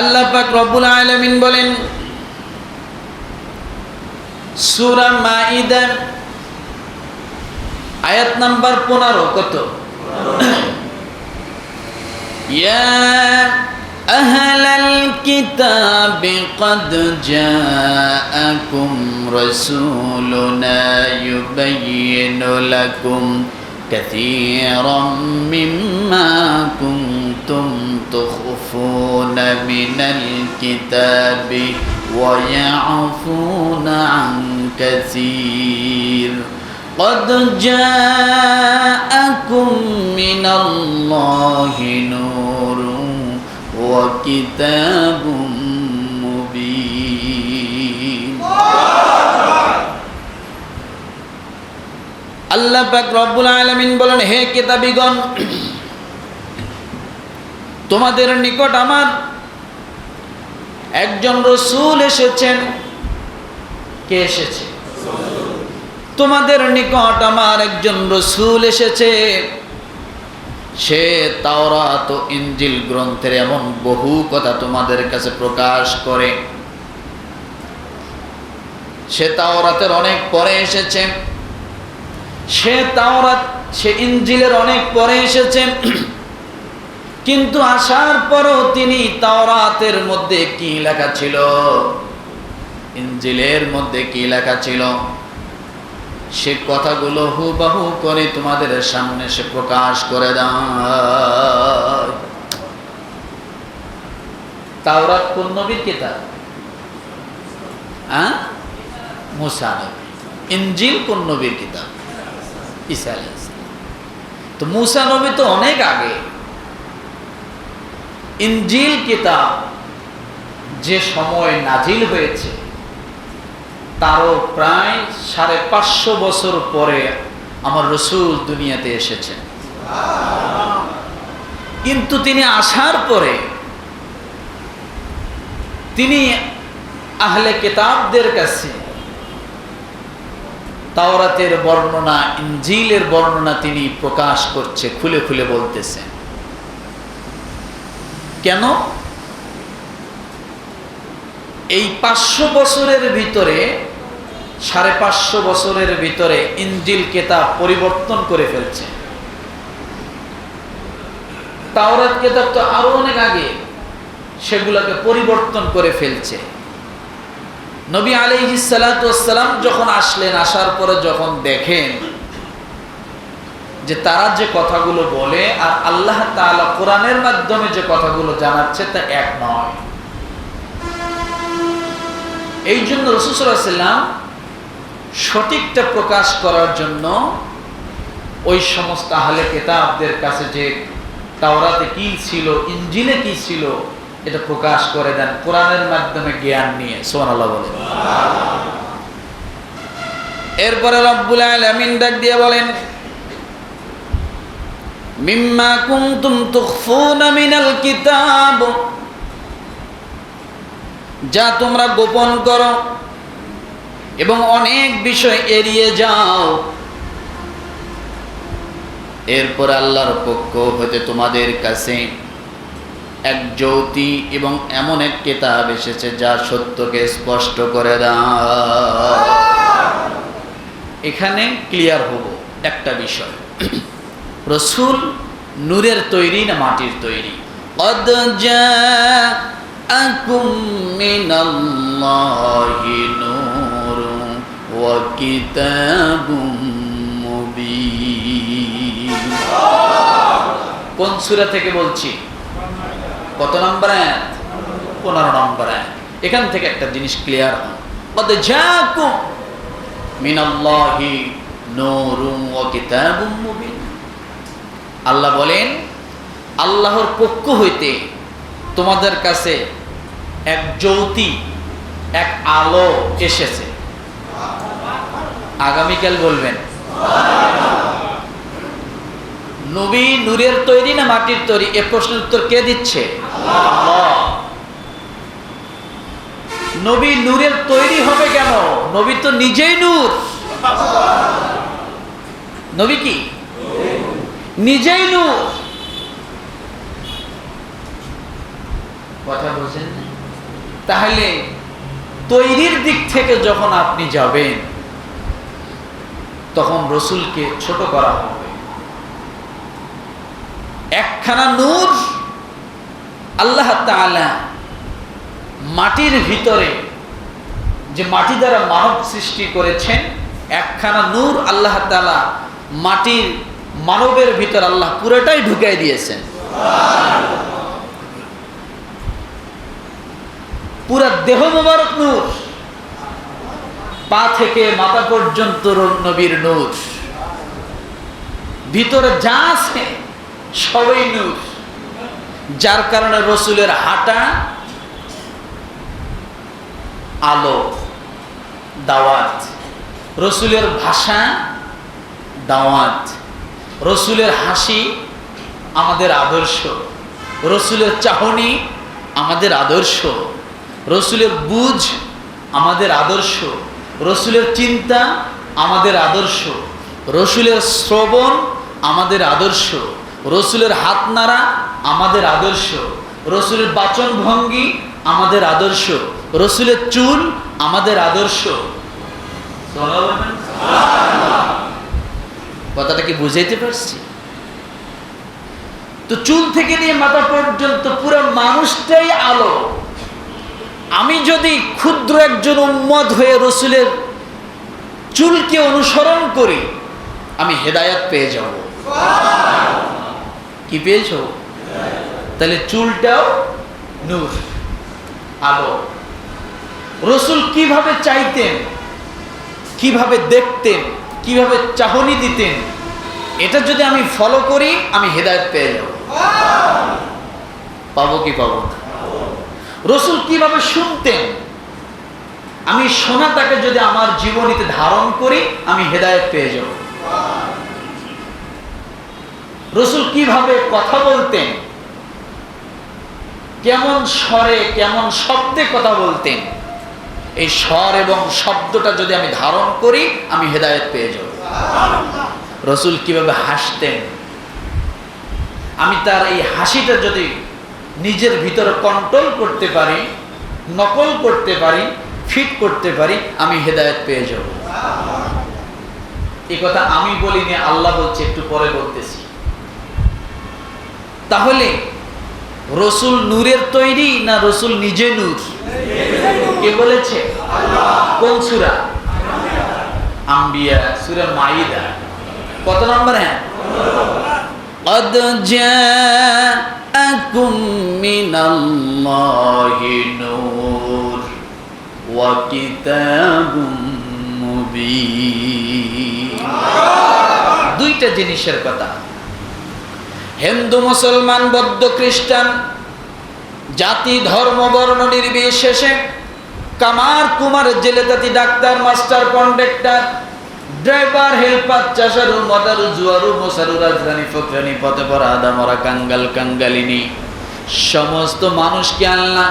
আল্লাহ পাক রব্বুল আলামিন বলেন সূরা মাইদা আয়াত নাম্বার 15 কত يا أهل الكتاب قد جاءكم رسولنا يبين لكم كثيرا مما كنتم تخفون من الكتاب ويعفون عن كثير. قد جاءكم من الله نور وكتاب مبين. আল্লাহ পাক রব্বুল আলামিন বলেন, হে কিতাবীগণ, তোমাদের নিকট আমার একজন রসুল এসেছেন। কে এসেছে? তোমাদের নিকট আমার একজন রসুল এসেছে। সে তাওরাত ইঞ্জিল গ্রন্থের এমন বহু কথা তোমাদের কাছে প্রকাশ করে। সে তাওরাতের অনেক পরে এসেছে। সে তাওরাত, সে ইঞ্জিলের অনেক পরে এসেছে। কিন্তু আসার পরও তিনি তাওরাতের মধ্যে কি লেখা ছিল? ইঞ্জিলের মধ্যে কি লেখা ছিল? সে কথাগুলো হুবাহু করে তোমাদের সামনে সে প্রকাশ করে দেয়। তাওরাত কোন নবীর কিতাব? হ্যাঁ? মুসা নবী ইঞ্জিল কোন নবীর কিতাব? ঈসা তো মুসা নবী তো অনেক আগে ইঞ্জিল কিতাব যে সময় নাজিল হয়েছে, তারও প্রায় সাড়ে পাঁচশো বছর পরে আমার রসুল দুনিয়াতে এসেছেন। কিন্তু তিনি আসার পরে তিনি আহলে কেতাবদের কাছে তাওরাতের বর্ণনা ইঞ্জিলের বর্ণনা তিনি প্রকাশ করছে, খুলে খুলে বলতেছেন কেন? এই পাঁচশো বছরের ভিতরে, সাড়ে পাঁচশো বছরের ভিতরে ইঞ্জিল কেতাব পরিবর্তন করে ফেলছে। তাওরাত কেতাব তো আরও অনেক আগে সেগুলোকে পরিবর্তন করে ফেলছে। নবী আলাইহি সালাম যখন আসলেন, আসার পরে যখন দেখেন যে তারা যে কথাগুলো বলে আর আল্লাহ তাআলা কোরআনের মাধ্যমে যে কথাগুলো জানাচ্ছে তা এক নয়। এই জন্য রসুসাল্লাম সঠিকটা প্রকাশ করার জন্য ওই সমস্ত আহলে কেতাবদের কাছে যে তাওরাতে কি ছিল, ইঞ্জিলে কি ছিল এটা প্রকাশ করে দেন, কোরআনের মাধ্যমে জ্ঞান নিয়ে সোহানাল্লাহ বলেন। এরপরে রব্বুল আলামিন ডাক দিয়ে বলেন, মিম্মা কুনতুম তুখফুনা মিনাল কিতাব। যা তোমরা গোপন করো এবং অনেক বিষয় এড়িয়ে যাও। এরপর আল্লাহর পক্ষ হতে তোমাদের কাছে এক জ্যোতি এবং এমন এক কেতাব এসেছে যা সত্যকে স্পষ্ট করে দেয়। এখানে ক্লিয়ার হব একটা বিষয়। রসুল নূরের তৈরি না মাটির তৈরি? কোন সুরা থেকে বলছি? কত নম্বর? আয়াত পনেরো নম্বর। আয়াত এখান থেকে একটা জিনিস ক্লিয়ার হয়। আল্লাহ বলেন, আল্লাহর পক্ষ হইতে তোমাদের কাছে এক জ্যোতি, এক আলো এসেছে। আগামীকাল বলবেন। নবী নূরের তৈরি না মাটির তৈরি? এ প্রশ্নের উত্তর কে দিচ্ছে? নবী নূরের তৈরি হবে কেন? নবী তো নিজেই নূর। নবী কি? নিজেই নূর। কথা বলছেন তাহলে তৈরির দিক থেকে যখন আপনি যাবেন, তখন রসুলকে ছোট করা হবে একখানা নূর আল্লাহ তাআলা মাটির ভিতরে, যে মাটি দ্বারা মানব সৃষ্টি করেছেন, একখানা নূর আল্লাহ তাআলা মাটির মানবের ভিতর আল্লাহ পুরোটাই ঢুকাই দিয়েছেন। পুরা দেহ মোবারক নূর। পা থেকে মাথা পর্যন্ত নবীর নূর। ভিতরে যা আছে সবই নূর যার কারণে রসুলের হাঁটা আলো, দাওয়াত। রসুলের ভাষা দাওয়াত। রসুলের হাসি আমাদের আদর্শ। রসুলের চাহনি আমাদের আদর্শ। রসুলের বুঝ আমাদের আদর্শ। রসুলের চিন্তা আমাদের আদর্শ। রসুলের শ্রবণ আমাদের আদর্শ। রসুলের হাত নাড়া আমাদের আদর্শ। রসুলের বাচন ভঙ্গি আমাদের আদর্শ। রসুলের চুল আমাদের আদর্শ। কথাটা কি বুঝাইতে পারছি? তো চুল থেকে নিয়ে মাথা পর্যন্ত পুরো মানুষটাই আলো। আমি যদি ক্ষুদ্র একজন উম্মত হয়ে রসুলের চুলকে অনুসরণ করি, আমি হেদায়াত পেয়ে যাব। কি পেয়েছ? তাহলে চুলটাও নূর, আলো। রসুল কীভাবে চাইতেন, কীভাবে দেখতেন, কীভাবে চাহনি দিতেন, এটা যদি আমি ফলো করি, আমি হেদায়ত পেয়ে যাব। পাবো কি পাবো রসুল কীভাবে শুনতেন, আমি শোনাটাকে যদি আমার জীবনীতে ধারণ করি, আমি হেদায়ত পেয়ে যাব। রসুল কীভাবে কথা বলতেন? কেমন স্বরে, কেমন শব্দে কথা বলতেন? এই স্বর এবং শব্দটা যদি আমি ধারণ করি, আমি হেদায়ত পেয়ে যাব। রসুল কীভাবে হাসতেন? আমি তার এই হাসিটা যদি নিজের ভিতরে কন্ট্রোল করতে পারি, নকল করতে পারি ফিট করতে পারি, আমি হেদায়ত পেয়ে যাব। এই কথা আমি বলিনি, আল্লাহ বলছে, একটু পরে বলতেছি। তাহলে রসুল নূরের তৈরি না রসুল নিজে নূর কে বলেছে কোন সুরা আম্বিয়া সুরা মাইদা কত নম্বর হ্যাঁ قد جاءكم من الله نور وكتاب مبين দুইটা জিনিসের কথা হিন্দু, মুসলমান, বৌদ্ধ, খ্রিস্টান, জাতি, ধর্ম, বর্ণ, নির্বিশেষে কামার, কুমার জেলে জাতি doctor, master, conductor, driver, helper, চাষারু মদারু জুয়ারু মোসারু রাজধানী ফকরানি পথে পর আদামরা, কাঙ্গাল, কাঙ্গালিনী। সমস্ত মানুষকে আল্লাহ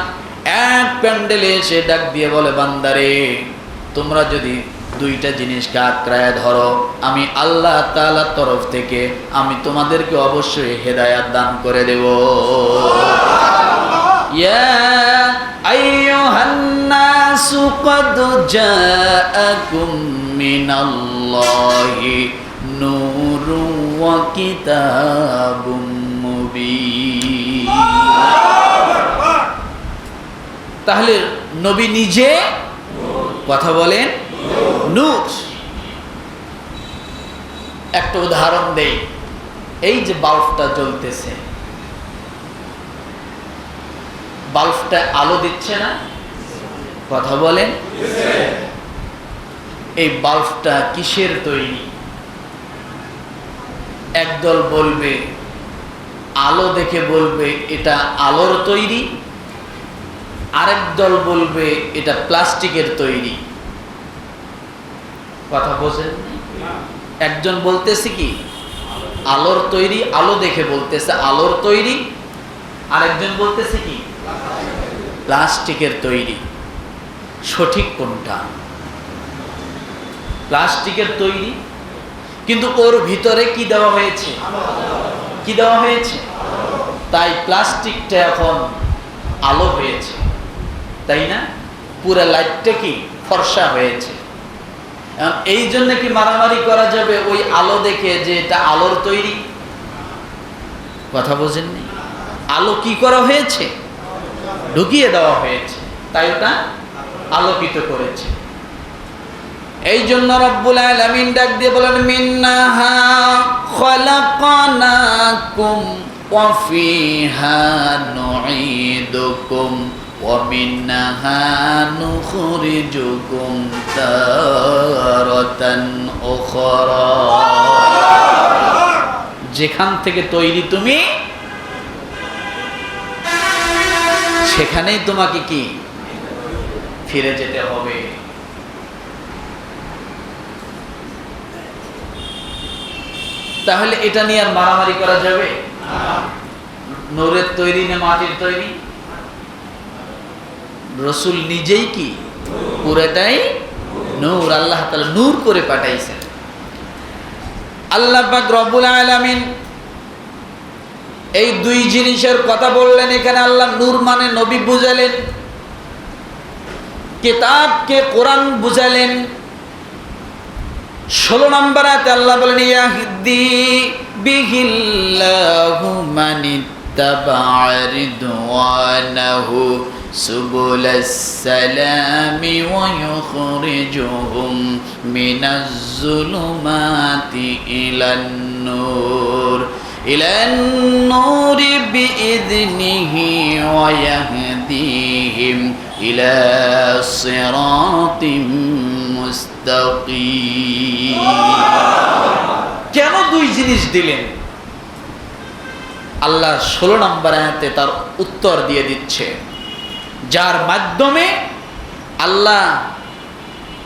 এক প্যান্ডেলে এসে ডাক দিয়ে বলে, বান্দারে, তোমরা যদি দুইটা জিনিসকে আঁকড়ায় ধরো আমি আল্লাহ তাআলার তরফ থেকে আমি তোমাদেরকে অবশ্যই হেদায়াত দান করে দেব يا أيها الناس قد جاءكم من الله نور وكتاب مبين তাহলে নবী নিজে কথা বলেন নূর। একটা উদাহরণ দেই। এই যে বাল্বটা জ্বলতেছে। বাল্বটা আলো দিচ্ছে না? কথা বলেন। এই বাল্বটা কিসের তৈরি? একদল বলবে, আলো দেখে বলবে, এটা আলোর তৈরি। আরেক দল বলবে, এটা প্লাস্টিকের তৈরি। কথা বোঝেন? একজন বলতেছে কি, আলোর তৈরি আলো দেখে বলতেছে, আলোর তৈরি। আরেকজন বলতেছে কি, প্লাস্টিকের তৈরি। সঠিক কোনটা? প্লাস্টিকের তৈরি। কিন্তু ওর ভিতরে কি দেওয়া হয়েছে? কি দেওয়া হয়েছে? তাই প্লাস্টিকটা এখন আলো হয়েছে। তাই না? পুরো লাইটটা কি ফর্সা হয়েছে। এই জন্য কি মারামারি করা যাবে ওই আলো দেখে যে এটা আলোর তৈরি? কথা বোঝেননি? আলো কি করা হয়েছে? ঢুকিয়ে দেওয়া হয়েছে, তাই ওটা আলোকিত করেছে। এই জন্য রব্বুল আলামিন ডাক দিয়ে বলেন মিন্নাহা খলাকনাকুম ওয়া ফিহা নুঈদুকুম। যেখান থেকে তৈরি তুমি, সেখানেই তোমাকে কি? ফিরে যেতে হবে। তাহলে এটা নিয়ে আর মারামারি করা যাবে? নূরের তৈরি না মাটির তৈরি? রসুল নিজেই কি পুরোটাই নূর, আল্লাহ তাআলা নূর করে পাঠাইছেন। আল্লাহ পাক রব্বুল আলামিন এই দুই জিনিসের কথা বললেন, এখানে আল্লাহ নূর মানে নবী বুঝালেন, কিতাবকে কোরআন বুঝালেন। ষোলো নম্বর আয়াতে আল্লাহ বলেন, ইয়াহদি বিহিল্লাহু মানিত্তাবা'a রিদওয়ানাহু। ওয়া ইউখরিজুহুম মিনাজ জুলুমাতি ইলান নূর ইলান নূরি বিইذনিহি ওয়া ইয়াহদিহিম ইলা সিরাতিম মুস্তাকিম কেন দুই জিনিস দিলেন? আল্লাহ ষোলো নম্বর আয়াতে তার উত্তর দিয়ে দিচ্ছে। যার মাধ্যমে আল্লাহ,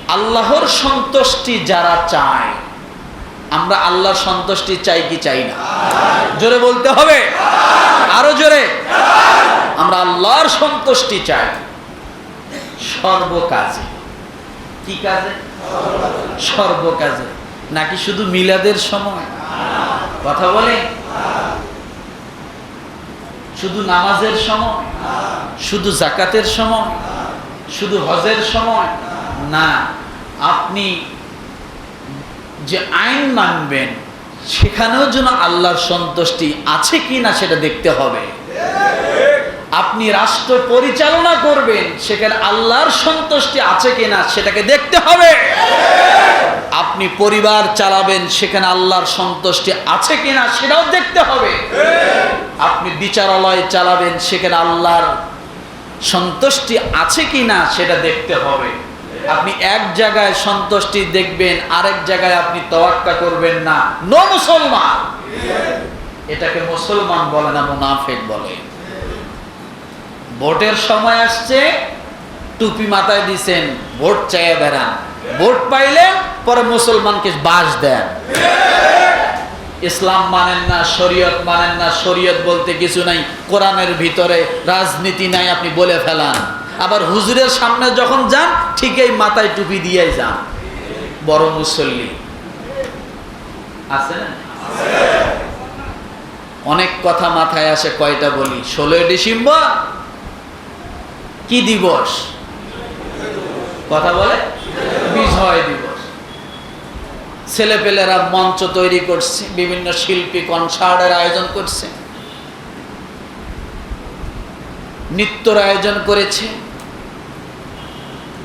আল্লাহর সন্তুষ্টি যারা চায়, আমরা আল্লাহর সন্তুষ্টি চাই কি চাই না? জোরে বলতে হবে? আরও জোরে? আমরা আল্লাহর সন্তুষ্টি চাই। সর্বকাজে। কি কাজে? সর্বকাজে। নাকি শুধু মিলাদের সময়? কথা বলে শুধু নামাজের সময়? শুধু জাকাতের সময়? শুধু হজের সময়? না, আপনি যে আইন মানবেন, সেখানেও যেন আল্লাহর সন্তুষ্টি আছে কি না সেটা দেখতে হবে। আপনি রাষ্ট্র পরিচালনা করবেন, সেখানে আল্লাহর সন্তুষ্টি আছে কিনা সেটাকে দেখতে হবে। আপনি পরিবার চালাবেন, সেখানে আল্লাহর সন্তুষ্টি আছে কিনা সেটাও দেখতে হবে। আপনি বিচারালয় চালাবেন, সেখানে আল্লাহর সন্তুষ্টি আছে কিনা সেটা দেখতে হবে। আপনি এক জায়গায় সন্তুষ্টি দেখবেন, আরেক জায়গায় আপনি তওয়াক্কা করবেন না। নো মুসলমান! এটাকে মুসলমান বলে না, মুনাফেক বলে। ভোটের সময় আসছে, টুপি মাথায় দিছেন, ভোট চাইয়া বেড়ান। ভোট পাইলেন পরে মুসলমানকে বাস দেন। ইসলাম মানেন না, শরীয়ত মানেন না, শরীয়ত বলতে কিছু নাই, কোরআনের ভিতরে রাজনীতি নাই আপনি বলে ফেলান। আবার হুজুরের সামনে যখন যান ঠিকই মাথায় টুপি দিয়ে যান। বড় মুসল্লি। আছে অনেক কথা মাথায় আসে, কয়টা বলি? ষোলোই ডিসেম্বর? কি দিবস? কথা বলে? বিজয় দিবস। ছেলেপেলেরা মঞ্চ তৈরি করছে, বিভিন্ন শিল্পী কনসার্টের আয়োজন করছে, নৃত্যর আয়োজন করেছে।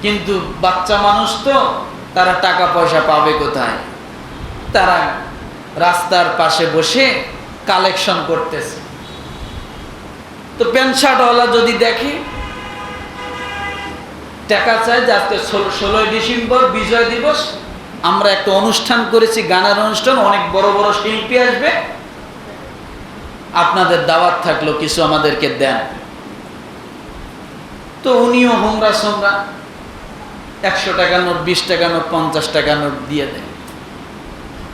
কিন্তু বাচ্চা মানুষ তো, তারা টাকা পয়সা পাবে কোথায়? তারা রাস্তার পাশে বসে কালেকশন করতেছে। তো প্যান্ট শার্টওয়ালা যদি দেখে, টাকা চায় যে আজকে ষোলোই ডিসেম্বর, বিজয় দিবস আমরা একটা অনুষ্ঠান করেছি, গানের অনুষ্ঠান, অনেক বড় বড় শিল্পী আসবে। আপনাদের দাওয়াত থাকল, কিছু আমাদেরকে দেন। তো উনিও হোমরা সোমরা, একশো টাকা নোট, বিশ টাকা নোট, পঞ্চাশ টাকা নোট দিয়ে দেন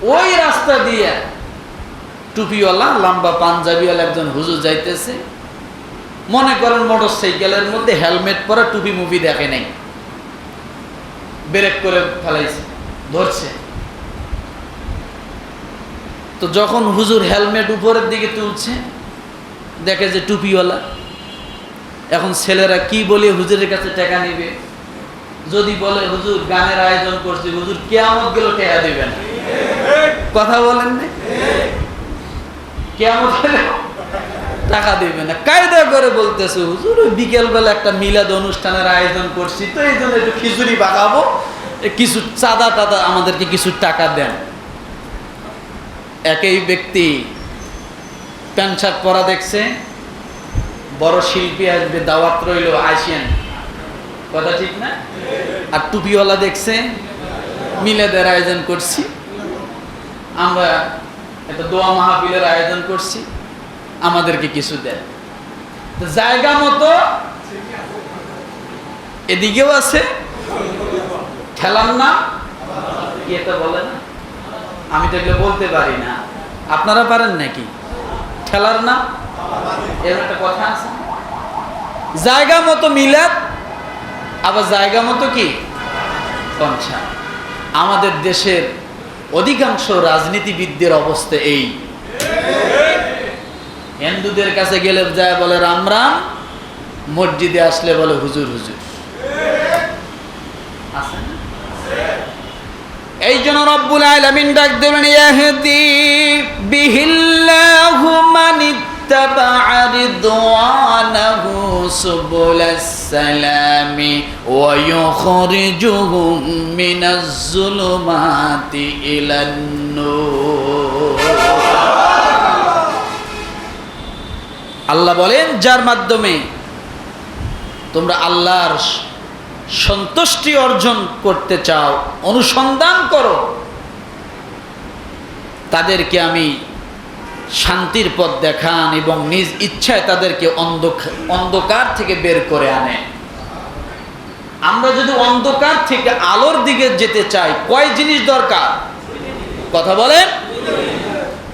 ওই রাস্তা দিয়ে টুপিওয়ালা, লম্বা পাঞ্জাবিওয়ালা একজন হুজুর যাইতেছে। মনে করেন মোটর সাইকেলের মধ্যে হেলমেট পরা টুপি মুভি দেখে নাই। ব্রেক করে ফেলাইছে। ধরছে। তো যখন হুজুর হেলমেট উপরের দিকে তুলছে, দেখে যে টুপিওয়ালা। এখন ছেলেরা কি বলে হুজুরের কাছে টাকা নিবে? যদি বলে, হুজুর, গানের আয়োজন করছি, হুজুর কেয়ামত গেল টাকা দিবে না। কথা বলেন না গেলে টাকা দিবে না। কায়দা করে বলতেছে, হুজুর বিকেলবেলা একটা মিলাদ অনুষ্ঠানের আয়োজন করছি, তো এই জন্য একটু খিচুড়ি এ কিছু চাঁদা টাদা আমাদেরকে কিছু টাকা দেন। একই ব্যক্তি প্যান্ট শার্ট পরা দেখছে, বড় শিল্পী আসবে, দাওয়াত রইল আসিয়েন কথা ঠিক না? আর টুপিওয়ালা দেখছে, মিলাদের আয়োজন করছি। আমরা একটা দোয়া মাহফিলের আয়োজন করছি, আমাদেরকে কিছু দেন। জায়গা মতো এদিকেও আছে ঠেলার না। বলে না। আমি তো বলতে পারি না। আপনারা পারেন নাকি? ঠেলার না? এর একটা কথা আছে। জায়গা মতো মিলাদ, আবার জায়গা মতো কি? কনসা আমাদের দেশের অধিকাংশ রাজনীতিবিদদের অবস্থা এই। হিন্দুদের কাছে গেলে যায় বলে রাম রাম, মসজিদে আসলে বলে হুজুর হুজুর আছে না? এই জন্য রব্বুল আলামিন ডাক দিলেন, ইয়াহদি বিহিল্লাহু মান ইত্তাবা'a রিদওয়ানাহু সুবুলাস সালামি ওয়া ইউখরিজুহুম মিনাজ যুলুমাতি ইলান নূর। আল্লাহ বলেন, যার মাধ্যমে তোমরা আল্লাহর সন্তুষ্টি অর্জন করতে চাও, অনুসন্ধান করো। তাদেরকে আমি শান্তির পথ দেখান এবং নিজ ইচ্ছায় তাদেরকে অন্ধকার থেকে বের করে আনে। আমরা যদি অন্ধকার থেকে আলোর দিকে যেতে চাই, কয় জিনিস দরকার? কথা বলেন।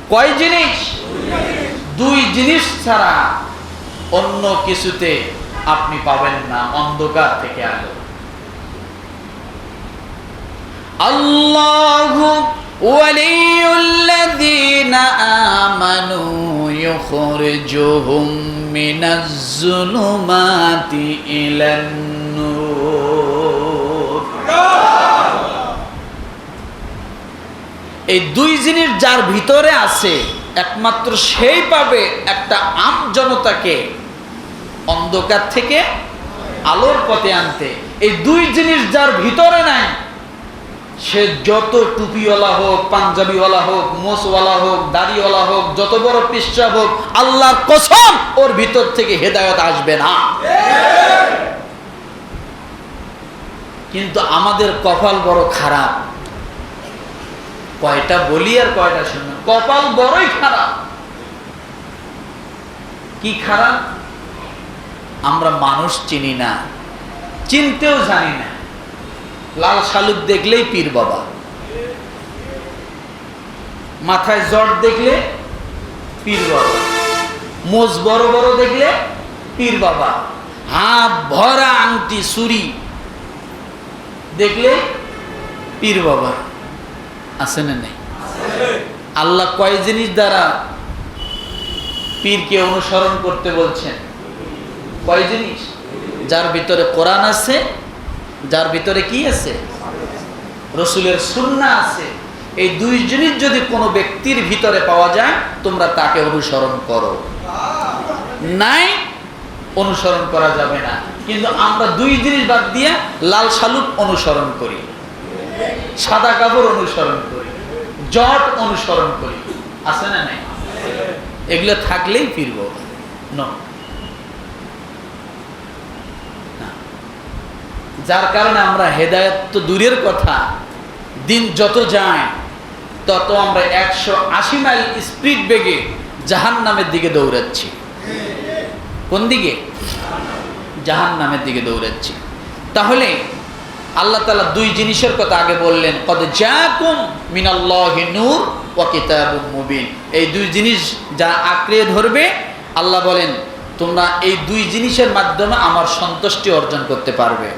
কয় জিনিস? দুই জিনিস ছাড়া অন্য কিছুতে আপনি পাবেন না, অন্ধকার থেকে আলো। আল্লাহ ولي الذين آمنوا يخرجهم من الظلمات إلى النور এই দুই জিনিস যার ভিতরে আছে একমাত্র সেই পাবে একটা আম জনতাকে অন্ধকার থেকে আলোর পথে আনতে এই দুই জিনিস যার ভিতরে নাই সে যত টুপিওয়ালা হোক, পাঞ্জাবিওয়ালা হোক, মোসওয়ালা হোক, দাড়িওয়ালা হোক, যত বড় পৃষ্ঠা হোক, আল্লাহর কসম ওর ভিতর থেকে হেদায়ত আসবে না। কিন্তু আমাদের কপাল বড় খারাপ। কয়টা বলি আর কয়টা শুনুন কপাল বড়ই খারাপ। কি খারাপ? আমরা মানুষ চিনি না। চিনতেও জানি না। লাল শালুক দেখলেই পীর বাবা। মাথায় জট দেখলে পীর বাবা। মোজ বড় বড় দেখলে পীর বাবা। হাত ভরা আংটি সুরি দেখলে পীর বাবা। আছে না নেই? আল্লাহ কয় জিনিস দ্বারা পীরকে অনুসরণ করতে বলছেন? কয় জিনিস? যার ভিতরে কোরআন আছে যার ভিতরে কি আছে? রসুলের সুন্না আছে। এই দুই জিনিস যদি কোনো ব্যক্তির ভিতরে পাওয়া যায়, তোমরা তাকে অনুসরণ করো। নাই, অনুসরণ করা যাবে না। কিন্তু আমরা দুই জিনিস বাদ দিয়ে লাল শালুক অনুসরণ করি। সাদা কাপড় অনুসরণ করি। জট অনুসরণ করি। আছে না নাই? এগুলো থাকলেই ফিরব। না যার কারণে আমরা হেদায়ত তো দূরের কথা, দিন যত যায়, তত আমরা একশো আশি মাইল স্পিড বেগে জাহান নামের দিকে দৌড়াচ্ছি। কোন দিকে? জাহান নামের দিকে দৌড়াচ্ছি। তাহলে আল্লাহ তালা দুই জিনিসের কথা আগে বললেন, কদ জাকুম মিনাল্লাহি নূর ওয়া কিতাবুম মুবিন। এই দুই জিনিস যা আঁকড়ে ধরবে, আল্লাহ বলেন, তোমরা এই দুই জিনিসের মাধ্যমে আমার সন্তুষ্টি অর্জন করতে পারবে।